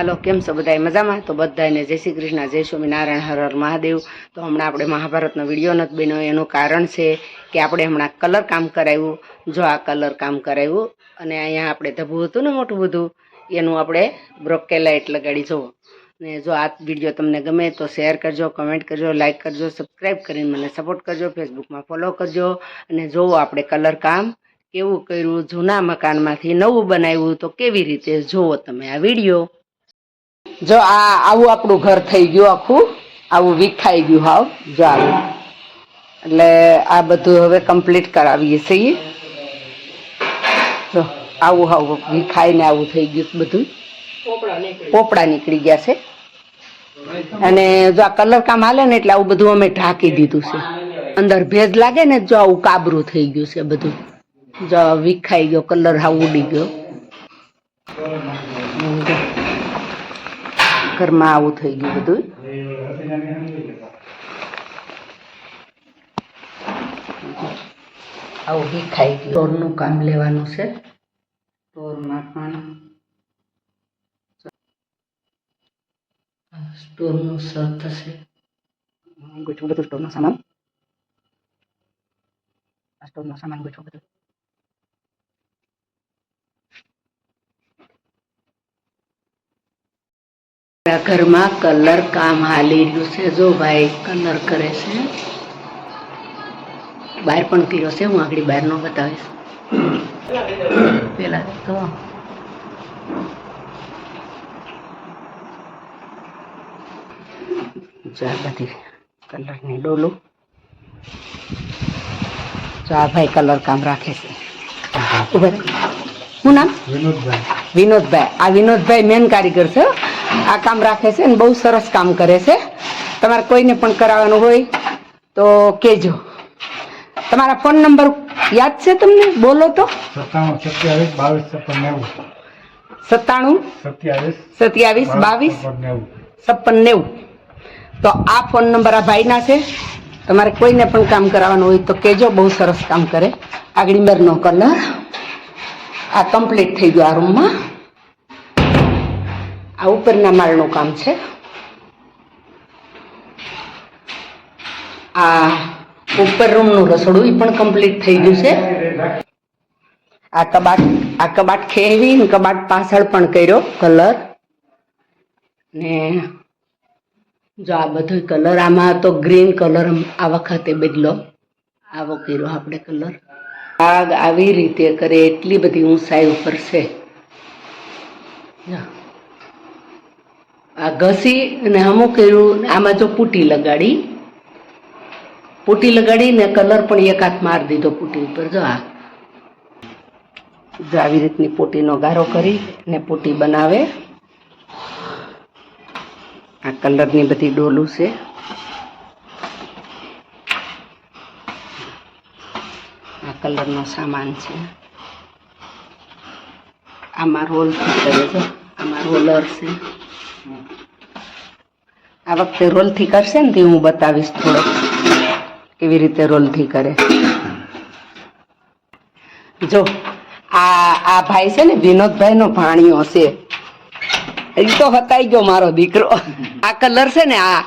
હાલો, કેમ છો બધાય? મજામાં? તો બધાને જય શ્રી કૃષ્ણ, જય સ્વામિનારાયણ, હર હર મહાદેવ. તો હમણાં આપણે મહાભારતનો વીડિયો નથી બન્યો, એનું કારણ છે કે આપણે હમણાં કલર કામ કરાવ્યું. જો આ કલર કામ કરાવ્યું, અને અહીંયા આપણે ધબું હતું ને મોટું બધું, એનું આપણે બ્રોકેલાઇટ લગાડી. જુઓ. ને જો આ વીડિયો તમને ગમે તો શેર કરજો, કમેન્ટ કરજો લાઇક કરજો સબસ્ક્રાઈબ કરીને મને સપોર્ટ કરજો, ફેસબુકમાં ફોલો કરજો. અને જોવો આપણે કલર કામ કેવું કર્યું, જૂના મકાનમાંથી નવું બનાવ્યું, તો કેવી રીતે જોવો તમે આ વીડિયો? જો આ આવું આપણું ઘર થઈ ગયું આખું, આવું વિખાઈ ગયું હાવ, જો આવું એટલે આ બધું હવે કમ્પ્લીટ કરાવીએ છીએ. જો, આવું હાવ વિખાઈને આવું થઈ ગયું બધું. પોપડા નીકળી ગયા છે. અને જો આ કલર કામ હાલે ને એટલે આવું બધું અમે ઢાંકી દીધું છે. અંદર ભેજ લાગે ને જો આવું કાબરું થઈ ગયું છે બધું. જો વિખાઈ ગયો, કલર હાવ ઉડી ગયો. ઘરમાં આવું થઈ ગયું બધું. આવું વિખાઈ ગયું. ટોરનું કામ લેવાનું છે. સ્ટોરમાં પણ સ્ટોરનું સર થશે. ગોઠવું બધું સ્ટોરનો સામાન. સ્ટોરનો સામાન ગોઠવું બધું. ઘરમાં કલર કામ હાલી રહ્યું છે. જો ભાઈ કલર કરે છે. બહાર પણ કર્યો છે. હું આગળ બહાર નો બતાવીશ. પેલા તો જો બધી કલરની ડોલું. જો આ ભાઈ કલર કામ રાખે છે. શું નામ? વિનોદભાઈ. વિનોદભાઈ. આ વિનોદભાઈ મેન કારીગર છે. આ કામ રાખે છે ને બહુ સરસ કામ કરે છે. તમારે કોઈને પણ કરાવવાનું હોય તો કહેજો. તમારા ફોન નંબર યાદ છે તમને? બોલો તો. સત્તાણું સત્યાવીસ બાવીસ છપ્પન નેવું તો આ ફોન નંબર આ ભાઈના છે. તમારે કોઈને પણ કામ કરાવવાનું હોય તો કહેજો બહુ સરસ કામ કરે. આગળ મેરનો કલર આ કમ્પ્લીટ થઈ ગયો આ રૂમમાં. આ ઉપરના માળનું કામ છે. આ ઉપર રૂમનું રસોડું એ પણ કમ્પ્લીટ થઈ ગયું છે. આ કબાટ આ કબાટ ખેવી કબાટ પાછળ પણ કર્યો કલર. ને જો આ બધો કલર, આમાં તો ગ્રીન કલર આ વખતે બદલો. આવો કર્યો આપણે કલર. આગ આવી રીતે કરે એટલી બધી ઊંચાઈ ઉપર છે. જો. આ ઘસી અને હમું કર્યું આમાં જો પૂટી લગાડી પૂટી લગાડી ને કલર પણ એક હાથ મારી દીધો પૂટી ઉપર. જો આ, જો આવી રીતની પૂટીનો ગારો કરી ને પૂટી બનાવે. આ કલરની બધી ડોલું છે. આ કલરનો સામાન છે. આમાં રોલથી કરે છે. આમાં રોલર છે આ વખતે રોલથી કરશે ને તે હું બતાવીશ થોડોક. કેવી રીતે રોલથી કરે. જો, આ આ ભાઈ છે ને, વિનોદભાઈનો ભાણિયો છે. એ તો હતાઈ ગયો મારો દીકરો. આ કલર છે ને, આ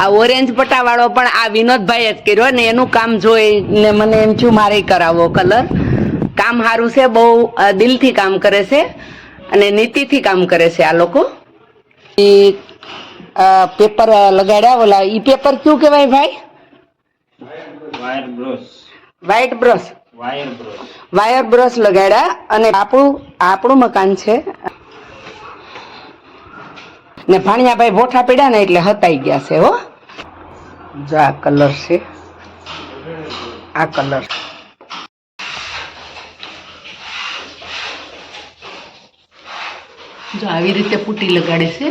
આ ઓરેન્જ પટ્ટા વાળો પણ આ વિનોદભાઈ જ કર્યો ને, એનું કામ જોઈને મને એમ છું મારે કરાવવો કલર. કામ સારું છે, બહુ દિલથી કામ કરે છે. અને નીતિથી કામ કરે છે આ લોકો? એ પેપર લગાડ્યા ઓલા ઈ પેપર શું કહેવાય ભાઈ? Wire brush. Wire brush. Wire brush લગાડ્યા અને આપણું આપણું મકાન છે. ને ભાણિયાભાઈ ભોઠા પડ્યા ને એટલે હતાઈ ગયા છે હો. જો આ કલર છે. આ કલર જો આવી રીતે પૂટી લગાડે છે.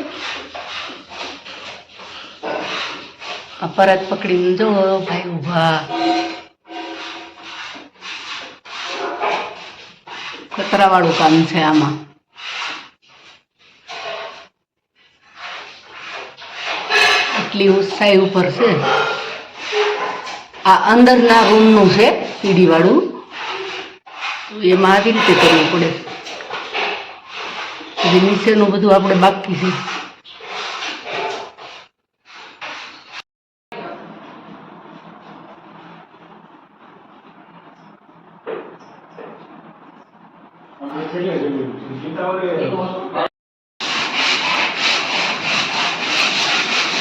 આ પરત પકડીને જો ભાઈ ઊભા. કચરા વાળું કામ છે આમાં. એટલી ઉત્સાહી ઉપર છે. આ અંદરના રૂમનું છે પીડી વાળું એમાં આવી રીતે કરવું પડે. હજી નીચેનું બધું આપણે બાકી છે.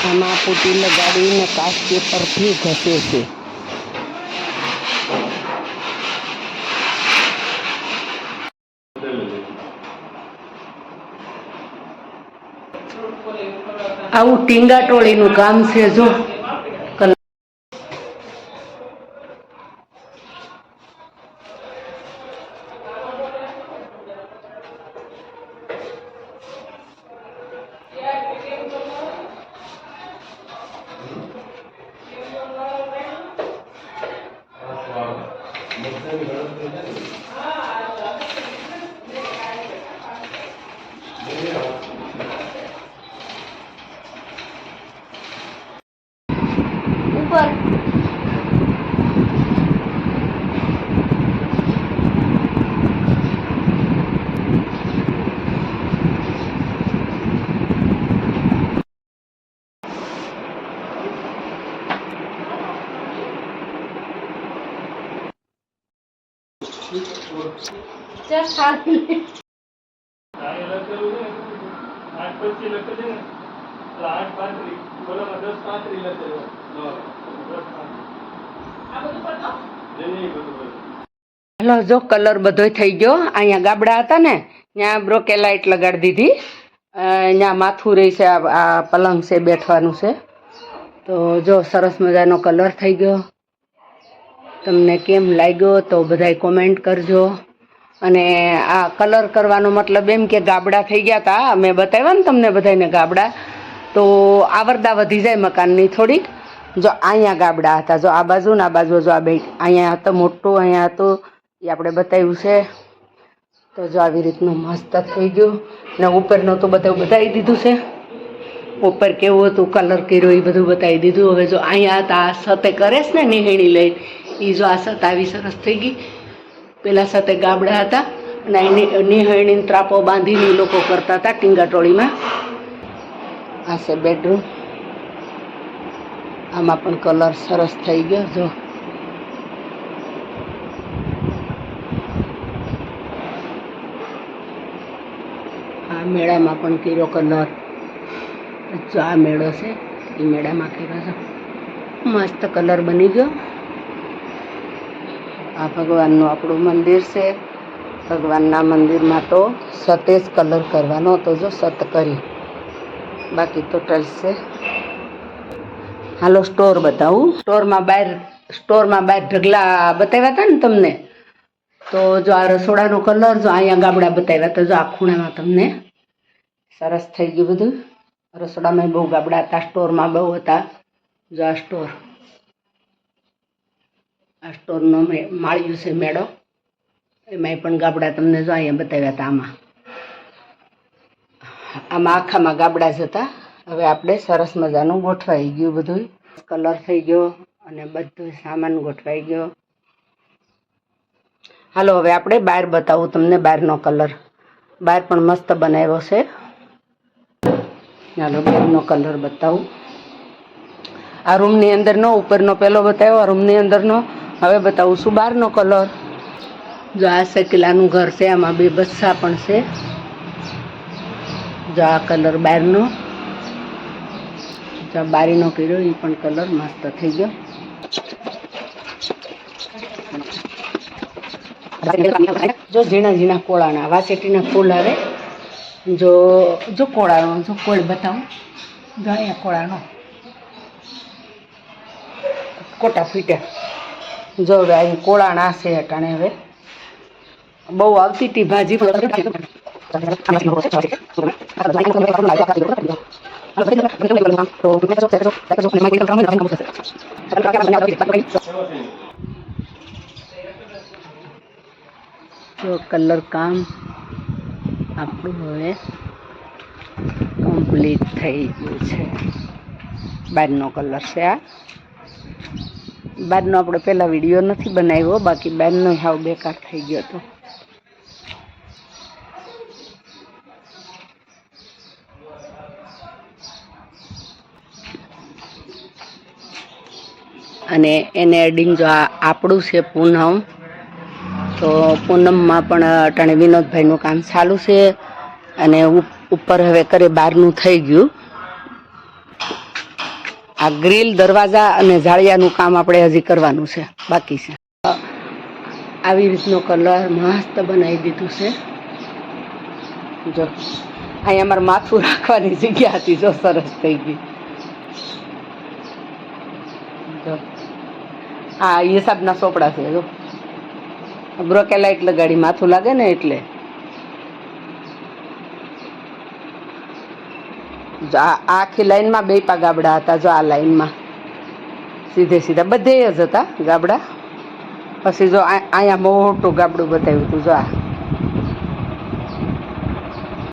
આમાં પુટી લગાડીને કાચ પેપરથી ઘસે છે. આવું ટીંગા ટોળીનું કામ છે જો. Thank ઉપર ખાલી. હલો, જો કલર બધોય થઈ ગયો. અહીંયા ગાબડા હતા ને, ત્યાં બ્રોકેલાઇટ લગાડી દીધી. અહીંયા માથું રહી છે, આ પલંગ છે, બેઠવાનું છે. તો જો સરસ મજાનો કલર થઈ ગયો. તમને કેમ લાગ્યો તો બધાય કોમેન્ટ કરજો. અને આ કલર કરવાનો મતલબ એમ કે ગાબડા થઈ ગયા હતા મેં બતાવ્યા ને તમને બધાને ગાબડા. તો આવરદા વધી જાય મકાનની થોડીક. જો અહીંયા ગાબડા હતા, જો આ બાજુ ને આ બાજુ જો આ બે, અહીંયા હતો મોટું, અહીંયા હતું, એ આપણે બતાવ્યું છે. તો જો આવી રીતનું મસ્ત થઈ ગયું. ને ઉપરનું તો બધું બતાવી દીધું છે. ઉપર કેવું હતું, કલર કર્યો, એ બધું બતાવી દીધું. હવે જો અહીંયા હતા, આ સતે કરે છે ને નિહેણી લઈ એ જો આ સત આવી સરસ થઈ ગઈ. પેલા સાથે ગાબડા હતા અને એની નિહળની ત્રાપો બાંધીને લોકો કરતા હતા ટીંગાટોળીમાં. આ છે બેડરૂમ આમાં પણ કલર સરસ થઈ ગયો, જો. આ મેળામાં પણ કર્યો કલર જો આ મેળો છે એ મેળામાં કર્યો છે. મસ્ત કલર બની ગયો. આ ભગવાનનું આપણું મંદિર છે. ભગવાનના મંદિરમાં તો સતેજ કલર કરવાનો હતો જો સત કરી. બાકી તો છે. હાલો, સ્ટોર બતાવું. સ્ટોરમાં બહાર સ્ટોરમાં બહાર ઢગલા બતાવ્યા હતા ને તમને? તો જો આ રસોડાનો કલર, જો અહીંયા ગાબડા બતાવ્યા હતા, જો આ ખૂણામાં તમને. સરસ થઈ ગયું બધું. રસોડામાં બહુ ગાબડા હતા, સ્ટોરમાં બહુ હતા. જો આ સ્ટોર આ સ્ટોરનો માળિયું છે મેળો. એમાંય પણ ગાબડા તમને જો અહીંયા બતાવ્યા હતા આમાં. આમાં આખામાં ગાબડા જ હતા. હવે આપણે સરસ મજાનું ગોઠવાઈ ગયું બધું કલર થઈ ગયો અને બધું સામાન ગોઠવાઈ ગયો. હાલો, હવે આપણે બહાર બતાવું તમને બહારનો કલર બહાર પણ મસ્ત બનાવ્યો છે. ચાલો બેગનો કલર બતાવું. આ રૂમની અંદરનો, ઉપરનો પહેલો બતાવ્યો, આ રૂમની અંદરનો. હવે બતાવું છું બહારનો કલર. જો આ સકીલાનું ઘર છે, આમાં બે બચ્ચા પણ છે. જો આ કલર બહારનો. જો બારીનો કર્યો એ પણ કલર મસ્ત થઈ ગયો. જો ઝીણા ઝીણા કોળાના વાસેટીના ફૂલ આવે. જો જો કોળાનો, જો કોળ બતાવું. જો અહીંયા કોળાનો. કોટા ફીટ્યા. જો હવે અહીં કોળાના છે અટાણે હવે. બહુ આવતી હતી ભાજી જો કલર કામ આપણું હવે કમ્પ્લીટ થઈ ગયું છે. બહારનો કલર છે આ. બહારનો આપણે પહેલાં વીડિયો નથી બનાવ્યો, બાકી બહારનો હાવ બેકાર થઈ ગયો હતો. અને એને એડિંગ જો આપણું છે પૂનમ, તો પૂનમમાં પણ અટાણે વિનોદભાઈનું કામ ચાલુ છે અને ઉપર હવે કરે બહારનું થઈ ગયું. આ ગ્રીલ દરવાજા અને જાળિયાનું કામ આપણે હજી કરવાનું છે, બાકી છે. આવી રીતનો કલર મસ્ત બનાવી દીધું છે. જો અહીંયા અમારે માથું રાખવાની જગ્યા હતી, જો સરસ થઈ ગઈ. જો, આ હિસાબના સોપડા છે, જો. બ્રોકેલાઇટ લગાડી, માથું લાગે ને એટલે જો આ આ આખી લાઈનમાં બે પા ગાબડા હતા, જો આ લાઈનમાં. સીધે સીધા, બધે જ હતા ગાબડા. પછી જો અહીંયા મોટું ગાબડું બતાવ્યું હતું, જો આ.